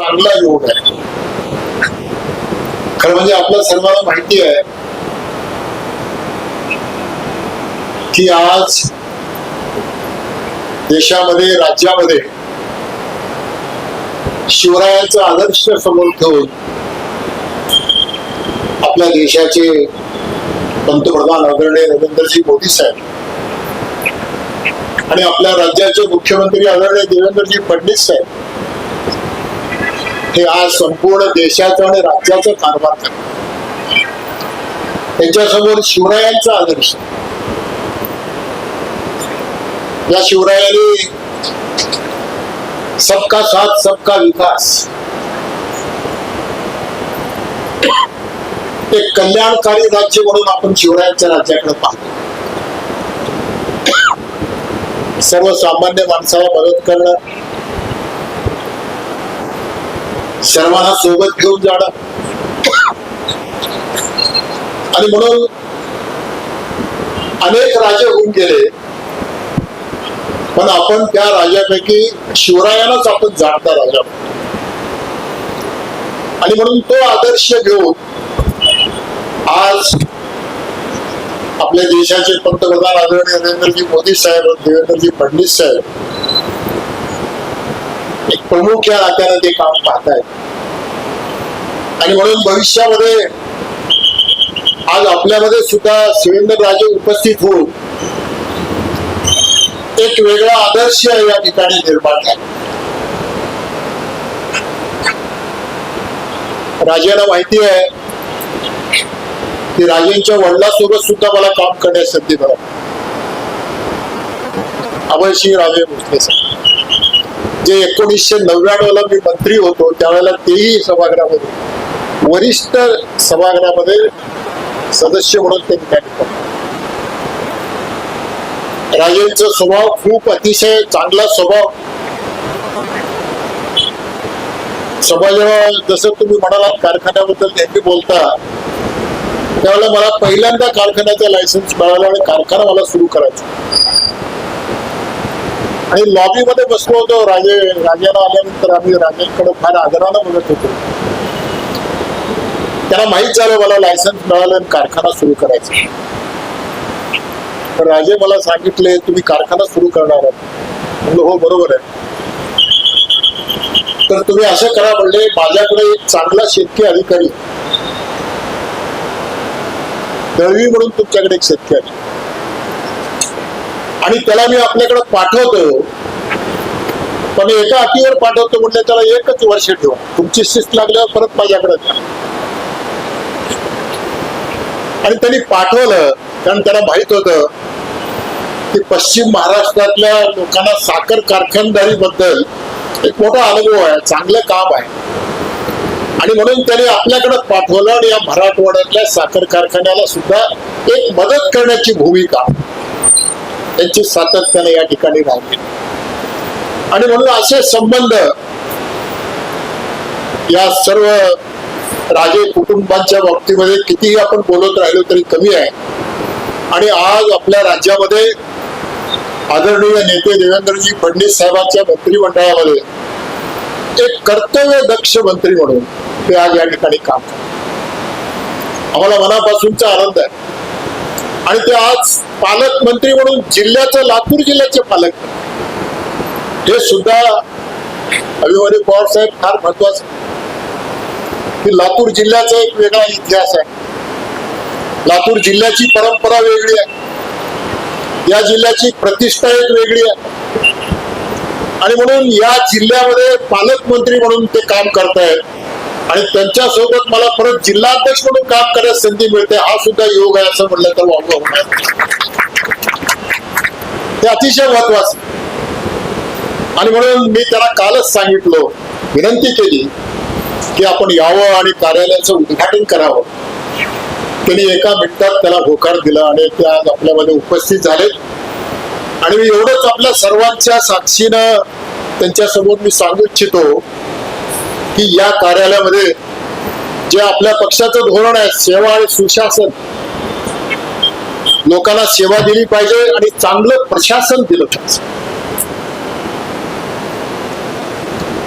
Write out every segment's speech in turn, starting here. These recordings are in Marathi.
चांगला योग आहे. खरं म्हणजे आपल्या सर्वांना माहिती आहे की आज देशामध्ये राज्यामध्ये शिवरायांचा आदर्श समोर ठेवून आपल्या देशाचे पंतप्रधान आदरणीय नरेंद्रजी मोदी साहेब आणि आपल्या राज्याचे मुख्यमंत्री आदरणीय देवेंद्रजी फडणवीस साहेब हे आज संपूर्ण देशाचा आणि राज्याचा कारभार करतात त्यांच्यासमोर शिवरायांचा आदर्श. या शिवरायांनी सबका साथ सबका विकास. एक कल्याणकारी राज्य म्हणून आपण शिवरायांच्या राज्याकडे पाहतो. सर्वसामान्य माणसाला मदत करणं सर्वांना सोबत घेऊन जाणं. आणि म्हणून अनेक राजे होऊन गेले. पण आपण त्या राजापैकी शिवरायालाच आपण जाणता राजा. आणि म्हणून तो आदर्श घेऊन आज आपल्या देशाचे पंतप्रधान आदरणीय नरेंद्रजी मोदी साहेब देवेंद्रजी फडणवीस साहेब एक प्रमुख या नात्यानं ते काम पाहतायत. आणि म्हणून भविष्यामध्ये आज आपल्यामध्ये सुद्धा शिवेंद्र राजे उपस्थित होऊन एक वेगळा आदर्श या ठिकाणी निर्माण झाला. राजाला माहिती आहे की राजेंच्या वडिलासोबत सुद्धा मला काम करण्यास संधी मिळाली. अभयसिंह राजे भोसले साहेब. जे एकोणीसशे नव्याण्णव ला मी मंत्री होतो त्यावेळेला तेही सभागृहामध्ये वरिष्ठ सभागृहामध्ये सदस्य म्हणून ते ठिकाणी राजेंचा स्वभाव खूप अतिशय चांगला स्वभाव. समाजाला जसं तुम्ही म्हणालात कारखान्याबद्दल नेहमी बोलता. त्यावेळेला मला पहिल्यांदा कारखान्याचा लायसन्स मिळाला आणि कारखाना मला सुरू करायचा. आणि लॉबी मध्ये बसलो होतो. राजे राजाला आल्यानंतर आम्ही राजांकडे फार आदरानं बघत होतो. त्याला माहीत झालं मला लायसन्स मिळालं आणि कारखाना सुरू करायचा. तर राजे मला सांगितले तुम्ही कारखाना सुरू करणार आहात. म्हणलं हो बरोबर आहे. तर तुम्ही असं करा म्हणले माझ्याकडे एक चांगला शेतकी अधिकारी दळवी म्हणून तुमच्याकडे एक शेतकी आहे. आणि त्याला मी आपल्याकडे पाठवतो. पण एका अटीवर पाठवतो म्हणजे त्याला एकच वर्ष ठेवा. तुमची शिस्त लागल्यावर परत माझ्याकडे द्या आणि त्यांनी पाठवलं कारण त्याला माहीत होतं की पश्चिम महाराष्ट्रातल्या लोकांना साखर कारखानदारी बद्दल एक मोठा अनुभव आहे चांगलं काम आहे. आणि म्हणून त्याने आपल्याकडे पाठवलं आणि या मराठवाड्यातल्या साखर कारखान्याला सुद्धा एक मदत करण्याची भूमिका त्यांची सातत्याने या ठिकाणी राहिली आणि म्हणून असे संबंध या सर्व राजे कुटुंबांच्या बाबतीमध्ये कितीही आपण बोलत राहिलो तरी कमी आहे. आणि आज आपल्या राज्यामध्ये आदरणीय नेते देवेंद्रजी फडणवीस साहेबांच्या मंत्रिमंडळामध्ये एक कर्तव्य दक्ष मंत्री म्हणून ते आज या ठिकाणी काम आम्हाला मनापासूनचा आनंद आहे. आणि ते आज पालकमंत्री म्हणून जिल्ह्याचं लातूर जिल्ह्याचे पालक हे सुद्धा अभिमन्यू पवार साहेब फार महत्वाचं की लातूर जिल्ह्याचा एक वेगळा इतिहास आहे. लातूर जिल्ह्याची परंपरा वेगळी आहे. या जिल्ह्याची प्रतिष्ठा एक वेगळी आहे. आणि म्हणून या जिल्ह्यामध्ये पालकमंत्री म्हणून ते काम करतायत. आणि त्यांच्यासोबत मला परत जिल्हाध्यक्ष म्हणून काम करण्यास संधी मिळते हा सुद्धा योग आहे असं म्हणलं तर वावगं होणार ते अतिशय महत्वाचं आणि म्हणून मी त्याला कालच सांगितलं विनंती केली की आपण यावं आणि कार्यालयाचं उद्घाटन करावं. त्यांनी एका मिनिटात त्याला होकार दिला आणि ते आज आपल्यामध्ये उपस्थित झाले आणि मी एवढंच आपल्या सर्वांच्या साक्षीनं त्यांच्यासमोर मी सांगू इच्छितो की या कार्यालयामध्ये जे आपल्या पक्षाचं धोरण आहे सेवा आणि सुशासन लोकांना सेवा दिली पाहिजे आणि चांगलं प्रशासन दिलं पाहिजे.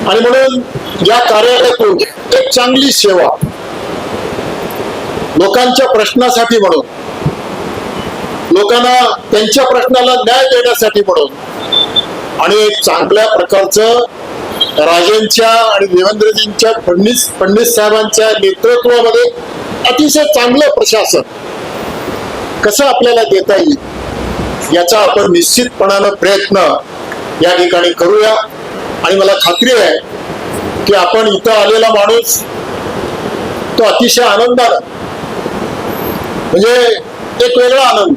आणि म्हणून या कार्यालयातून एक चांगली सेवा लोकांच्या प्रश्नासाठी म्हणून लोकांना त्यांच्या प्रश्नाला न्याय देण्यासाठी म्हणून आणि एक चांगल्या प्रकारचं राजेंच्या आणि देवेंद्रजींच्या फडणवीस फडणवीस साहेबांच्या नेतृत्वामध्ये अतिशय चांगलं प्रशासन कसं आपल्याला देता येईल याचा आपण निश्चितपणानं प्रयत्न या ठिकाणी करूया. आणि मला खात्री आहे की आपण इथं आलेला माणूस तो अतिशय आनंदानं म्हणजे एक वेगळा आनंद.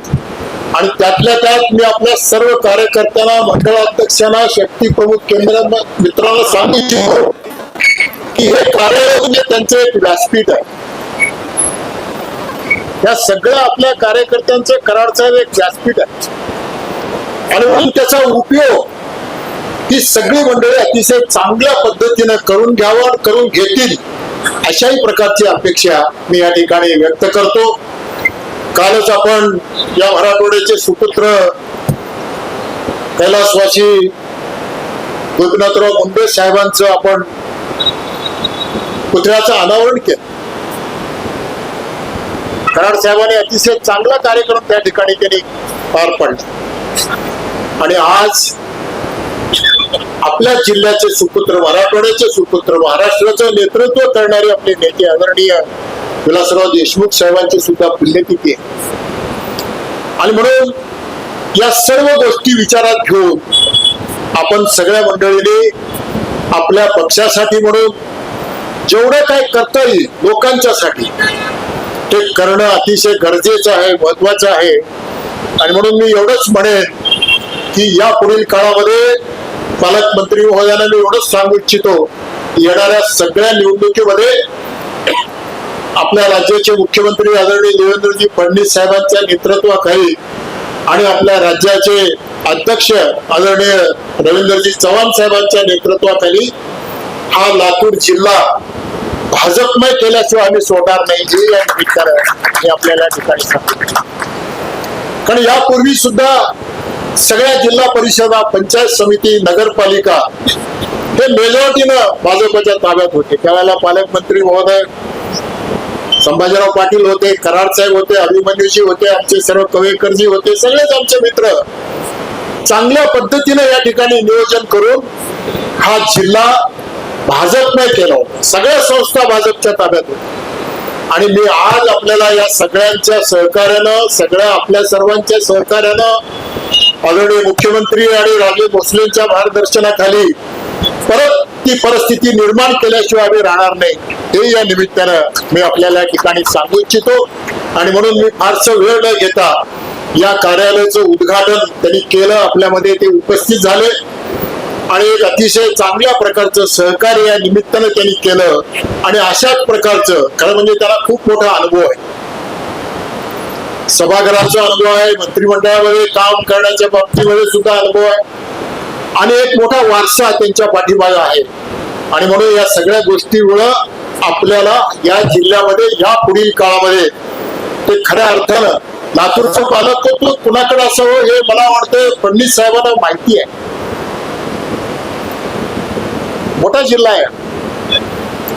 आणि त्यातल्या त्यात मी आपल्या सर्व कार्यकर्त्यांना मंडळाध्यक्षांना शक्ती प्रमुख केंद्रांना मित्रांना सांगू इच्छितो की हे कार्यालय म्हणजे त्यांचं एक व्यासपीठ आहे. या सगळ्या आपल्या कार्यकर्त्यांचं कराडचं एक व्यासपीठ आहे. आणि म्हणून त्याचा उपयोग ती सगळी मंडळी अतिशय चांगल्या पद्धतीनं करून घ्यावं करून घेतील अशाही प्रकारची अपेक्षा मी या ठिकाणी व्यक्त करतो. कालच आपण या मराठवाड्याचे सुपुत्र कैलासवासी गोपीनाथराव मुंडे साहेबांचं आपण पुतळ्याचं अनावरण केलं. कराड साहेबांनी अतिशय चांगला कार्यक्रम त्या ठिकाणी त्यांनी पार पाडला. आणि आज आपल्या जिल्ह्याचे सुपुत्र मराठवाड्याचे सुपुत्र महाराष्ट्राचं नेतृत्व करणारे आपले नेते आदरणीय विलासराव देशमुख साहेबांची सुद्धा पुण्यतिथी आहे. आणि म्हणून या सर्व गोष्टी विचारात घेऊन आपण सगळ्या मंडळीने आपल्या पक्षासाठी म्हणून जेवढं काय करता येईल लोकांच्यासाठी ते करणं अतिशय गरजेचं आहे महत्वाचं आहे. आणि म्हणून मी एवढंच म्हणेन की या पुढील काळामध्ये पालकमंत्री महोदयांना मी एवढंच सांगू इच्छितो येणाऱ्या सगळ्या निवडणुकीमध्ये आपल्या राज्याचे मुख्यमंत्री आदरणीय देवेंद्रजी फडणवीस साहेबांच्या नेतृत्वाखाली आणि आपल्या राज्याचे अध्यक्ष आदरणीय रवींद्रजी चव्हाण साहेबांच्या नेतृत्वाखाली हा लातूर जिल्हा भाजपमय केल्याशिवाय आम्ही सोडणार नाही हे या निमित्तानं मी आपल्याला ठिकाणी सांगतो. कारण यापूर्वी सुद्धा सगळ्या जिल्हा परिषदा पंचायत समिती नगरपालिका हे मेजॉरिटीनं भाजपच्या ताब्यात होते. त्यावेळेला पालकमंत्री महोदय संभाजीराव पाटील होते कराड साहेब होते अभिमन्यूजी होते आमचे सर्व कवेकरजी होते सगळेच आमचे मित्र चांगल्या पद्धतीने या ठिकाणी नियोजन करून हा जिल्हा भाजपने केला होता. सगळ्या संस्था भाजपच्या ताब्यात होत्या. आणि मी आज आपल्याला या सगळ्यांच्या सहकार्यानं सगळ्या आपल्या सर्वांच्या सहकार्यानं आदरणीय मुख्यमंत्री आणि राजे भोसलेंच्या मार्गदर्शनाखाली परत ती परिस्थिती निर्माण केल्याशिवाय आम्ही राहणार नाही. हे या निमित्तानं मी आपल्याला या ठिकाणी सांगू इच्छितो. आणि म्हणून मी फारसं वेळ न घेता या कार्यालयाचं उद्घाटन त्यांनी केलं. आपल्यामध्ये ते उपस्थित झाले. आणि एक अतिशय चांगल्या प्रकारचं सहकार्य या निमित्तानं त्यांनी केलं. आणि अशाच प्रकारचं खरं म्हणजे त्याला खूप मोठा अनुभव आहे. सभागृहाचा अनुभव आहे मंत्रिमंडळामध्ये काम करण्याच्या बाबतीमध्ये सुद्धा अनुभव आहे. आणि एक मोठा वारसा त्यांच्या पाठीमागे आहे. आणि म्हणून या सगळ्या गोष्टीमुळं आपल्याला या जिल्ह्यामध्ये या पुढील काळामध्ये ते खऱ्या अर्थानं लातूरचं पालकत्व कुणाकडे असावं हे मला वाटतं फडणवीस साहेबांना माहिती आहे. मोठा जिल्हा आहे.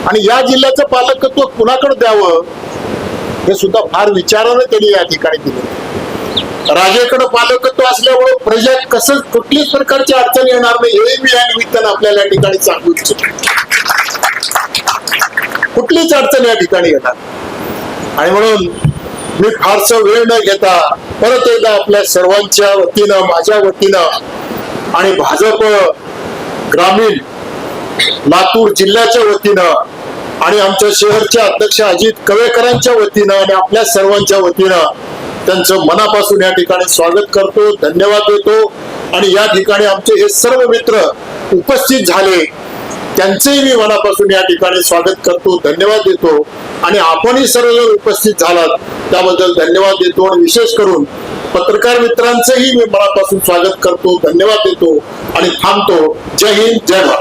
आणि या जिल्ह्याचं पालकत्व कुणाकडे द्यावं? हे सुद्धा फार विचारानं त्यांनी या ठिकाणी दिलं. राजेकडे पालकत्व असल्यामुळे प्रजा कसं कुठलीच प्रकारची अडचण येणार नाही हे मी या निमित्तानं आपल्याला या ठिकाणी सांगू इच्छितो. कुठलीच अडचण या ठिकाणी येणार आणि म्हणून मी फारसा वेळ न घेता परत एकदा आपल्या सर्वांच्या वतीनं माझ्या वतीनं आणि भाजप ग्रामीण लातूर जिल्ह्याच्या वतीनं आणि आमच्या शहरचे अध्यक्ष अजित कवेकरांच्या वतीनं आणि आपल्या सर्वांच्या वतीनं त्यांचं मनापासून या ठिकाणी स्वागत करतो धन्यवाद देतो. आणि या ठिकाणी आमचे हे सर्व मित्र उपस्थित झाले त्यांचेही मी मनापासून या ठिकाणी स्वागत करतो धन्यवाद देतो. आणि आपणही सर्वजण उपस्थित झालात त्याबद्दल धन्यवाद देतो. आणि विशेष करून पत्रकार मित्रांचंही मी मनापासून स्वागत करतो धन्यवाद देतो. आणि थांबतो. जय हिंद जय भारत.